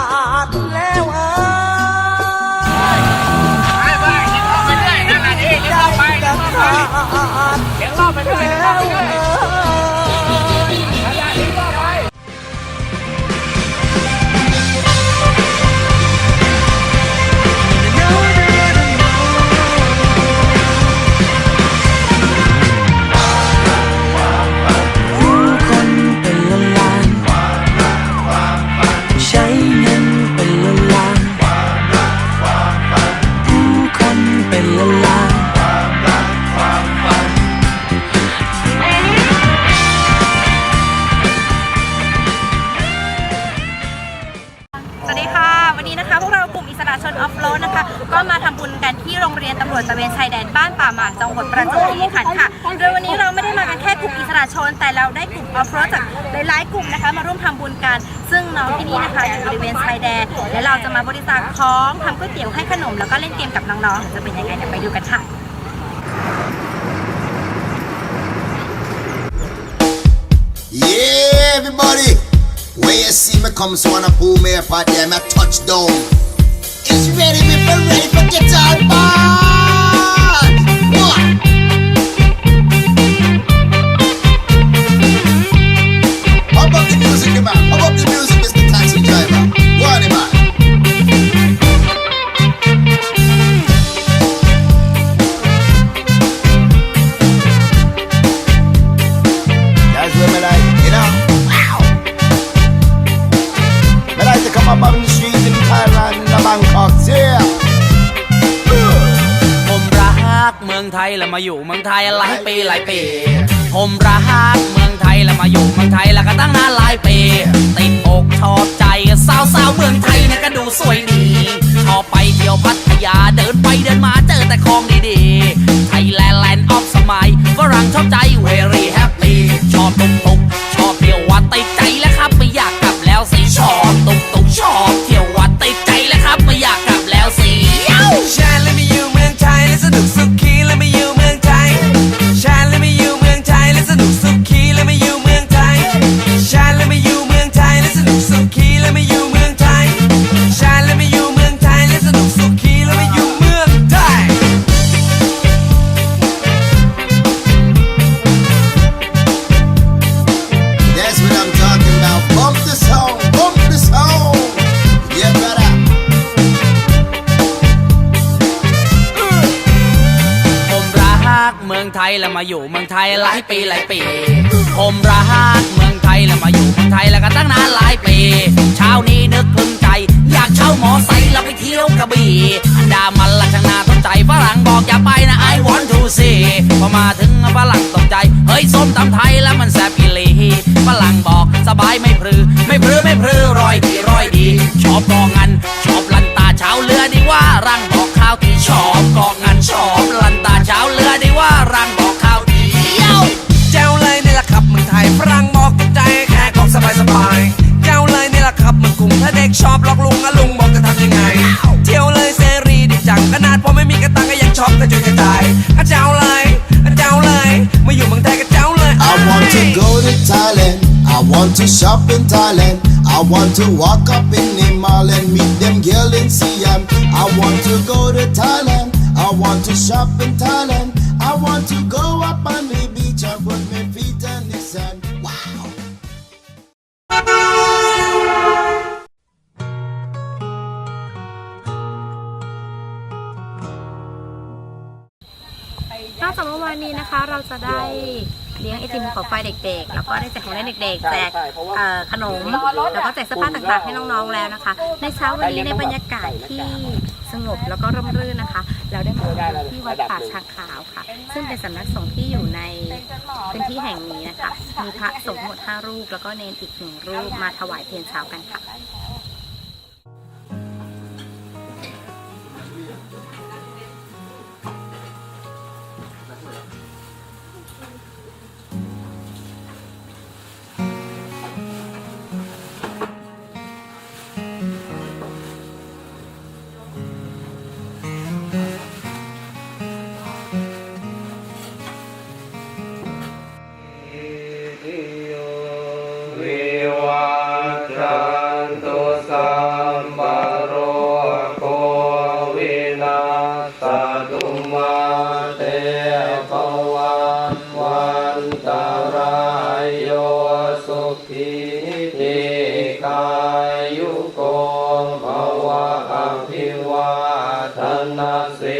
จะขาดแล้ว กันที่โรงเรียนตำรวจตะเวนชายแดนบ้านป่าหมากจังหวัดประจวบคีรีขันธ์ค่ะ โดยวันนี้เราไม่ได้มากันแค่กลุ่มอิสระชน แต่เราได้กลุ่มออฟโรดจากหลายๆกลุ่มนะคะ มาร่วมทำบุญกัน ซึ่งน้องที่นี่นะคะอยู่บริเวณชายแดนและเราจะมาบริจาคของทำก๋วยเตี๋ยวให้ขนมแล้วก็เล่นเกมกับน้องๆจะเป็นยังไงเดี๋ยวไปดูกันค่ะ Yeah, everybody. When you see me come, so wanna pull me up out there, me touchdown. It's ready, for ready for guitar band. มาอยู่เมืองไทยหลายปีหลายปี ผมรักเมืองไทยแล้วมาอยู่เมืองไทยแล้วก็ตั้งนานหลายปี ติดอกชอบใจสาวสาวๆเมืองไทยเนี่ยก็ดูสวยดีชอบ กเมืองไทยแล้วมาอยู่เมืองไทยหลายปีหลายปี ผมรักเมืองไทยแล้วมาอยู่เมืองไทยแล้วก็ตั้งนานหลายปี เช้านี้นึกพึงใจ อยากเช่าหมอไซค์แล้วไปเที่ยวกระบี่อันดามันละช่างน่าสนใจฝรั่งบอกอย่าไปนะ I want to see พอมาถึงฝรั่งตกใจ เฮ้ยส้มตำไทยแล้วมันแซ่บอีลีฝรั่งบอกสบายไม่พรือ ไม่พรือไม่พรือรอยดีรอยดี ชอบกอง want to go to Thailand. I want to shop in Thailand. I want to walk up in the mall and meet them girl in Siam. I want to go to Thailand. I want to shop in Thailand. I want to go up on the beach and put my feet in the sand. Wow. นอกจากเมื่อวานนี้นะคะเราจะได้ เลี้ยงไอติมขอไฟเด็กๆ แล้วก็ได้แจกของเล่นเด็กๆแจกเอ่อขนม แล้วก็แจกเสื้อผ้าต่างๆให้น้องๆแล้วนะคะ ในเช้าวันนี้ในบรรยากาศที่สงบแล้วก็ร่มรื่นนะคะ เราได้มาที่วัดป่าช้างขาวค่ะ ซึ่งเป็นสำนักสงฆ์ที่อยู่ในพื้นที่แห่งนี้นะคะ มีพระสงฆ์ทั้งหมด5รูป แล้วก็เนนอีกหนึ่งรูปมาถวายเพลเช้ากันค่ะาธนาสิ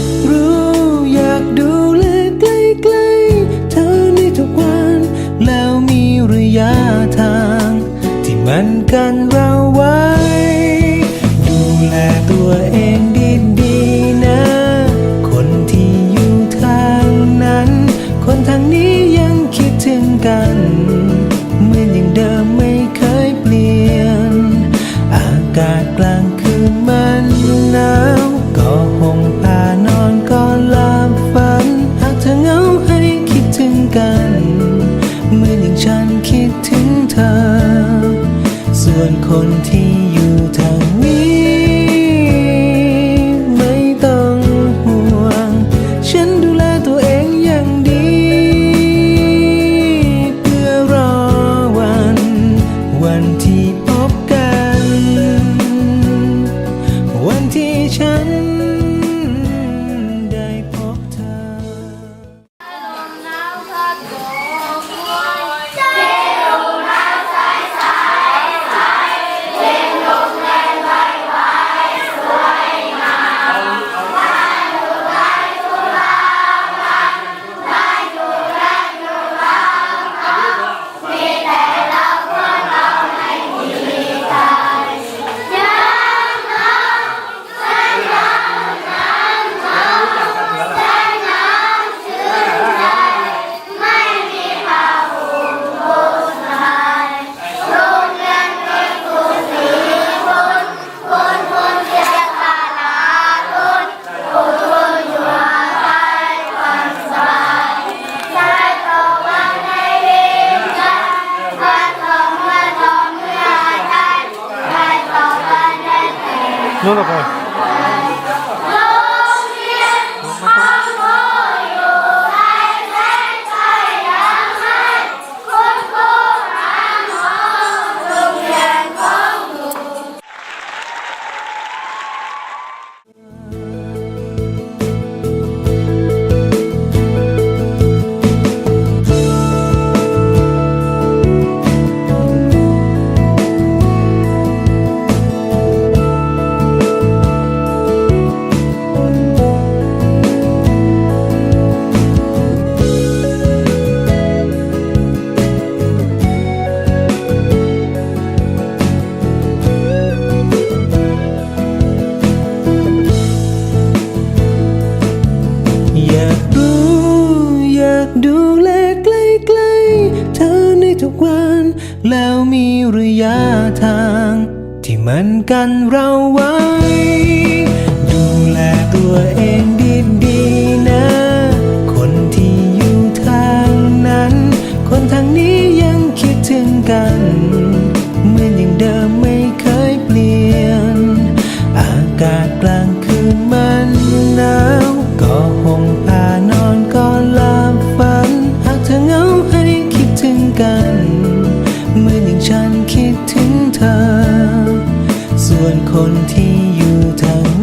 ยะทาง ที่มันกันเรา คนที่ No lo puedo. มันกันเราไว้ วนคนที่อยู่ทาง